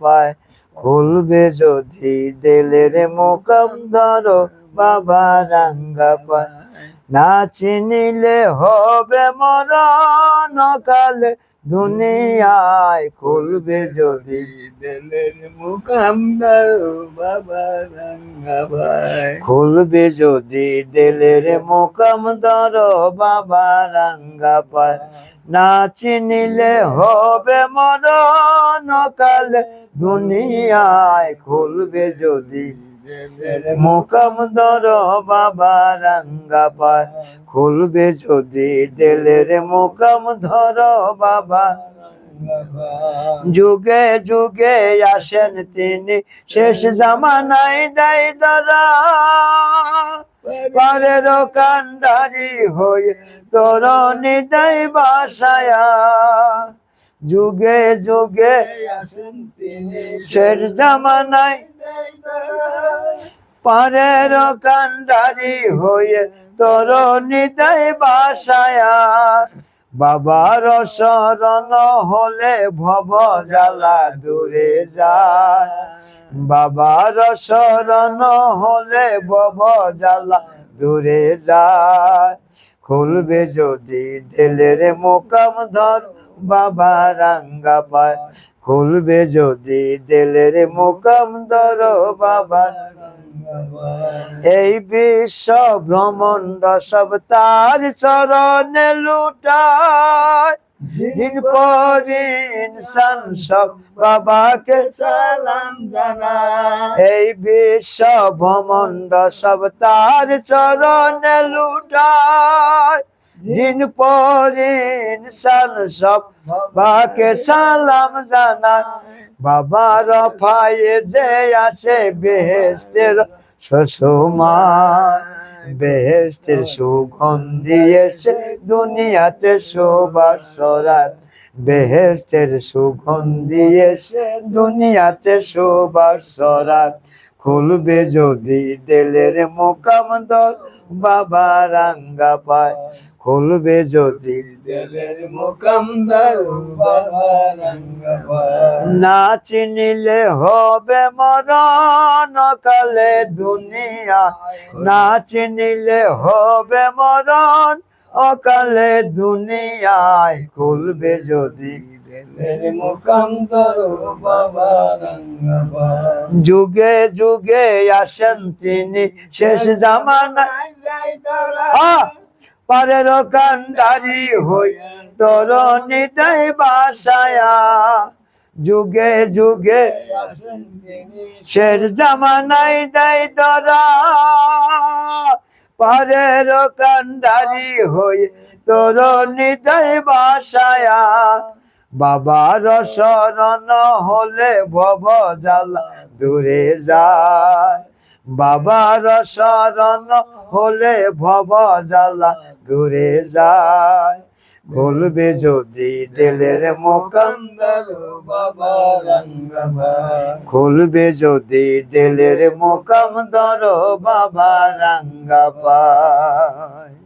পায়। খুলবে যদি দেলের মোকাম ধরো বাবা রাঙ্গা পায়। না চিনিলে হবে মরণ কালে দুনিয়ায় খুলবে যদি দিলের মুকাম দারো বাবা রাঙ্গা খুলবে যদি দিলের বাবা রাঙ্গা পায় না চিনিলে হবে মরণ কালে দুনিয়ায় খুলবে যদি মোকাম ধরো বাবা রাঙ্গা পায়। খুলবে যদি দিলের মোকাম ধর বাবা। যুগে যুগে আসেন তিনি শেষ জামানায় দেয় ধরা। পারের কান্ডারি হয়ে তরণী দেয় বাসায়া। যুগে যুগে আসেন তিনি শেষ জামানায় পারের কান্ডারি হয়ে তরণী দেয় বাসায়া। বাবার শরণ হলে ভব জ্বালা দূরে যায়। বাবার শরণ হলে ভব জ্বালা দূরে যায়। খুলবে যদি দিলের মোকাম ধর বাবা রাঙ্গা পায় খুলবে যদি দিলের মোকাম ধর বাবা এই বিশ্ব ভ্রমণ্ড সব তার চরণে লুটায়। দিন পর ইনসান সব বাবাকে সালাম জানা এই বিশ্ব ভ্রমণ্ড সব তার চরণে লুটায়। দিন পর ইনসান সব বাকে সালাম জানা বাবার ফায়ে যে আসে বেহেস্তের সুষমায়। বেহেস্তের সুগন্ধি এসে দুনিয়াতে শোবার সরাত বেহেস্তের সুগন্ধি এসে দুনিয়াতে শোবার সরাত খুলবে যদি দিলের মোকাম দর বাবা রাঙ্গা পায়। খুলবে যদি দিলের মুকাম দারো বাবা রাঙ্গা ভাই না চিনিলে হবে মরণ কালে দুনিয়া, না চিনিলে হবে মরণ অকালে দুনিয়ায় খুলবে যদি। দারো যুগে যুগে আসেন তিনি শেষ জামানায়! পারের কান্দারি হই তরণী দেয় বাসায়া। যুগে যুগে শের জামানাই দেয় ধরা পারের কান্ডারি হই তোর নিদয় বাসায়া বাবার শরণ হলে ভব জালা দূরে যায়। বাবার শরণ হলে ভব জ্বালা দূরে যায়। খুলবে যদি দিলের মোকাম দারো বাবা খুলবে যদি দিলের মোকাম বাবা রাঙ্গা পায়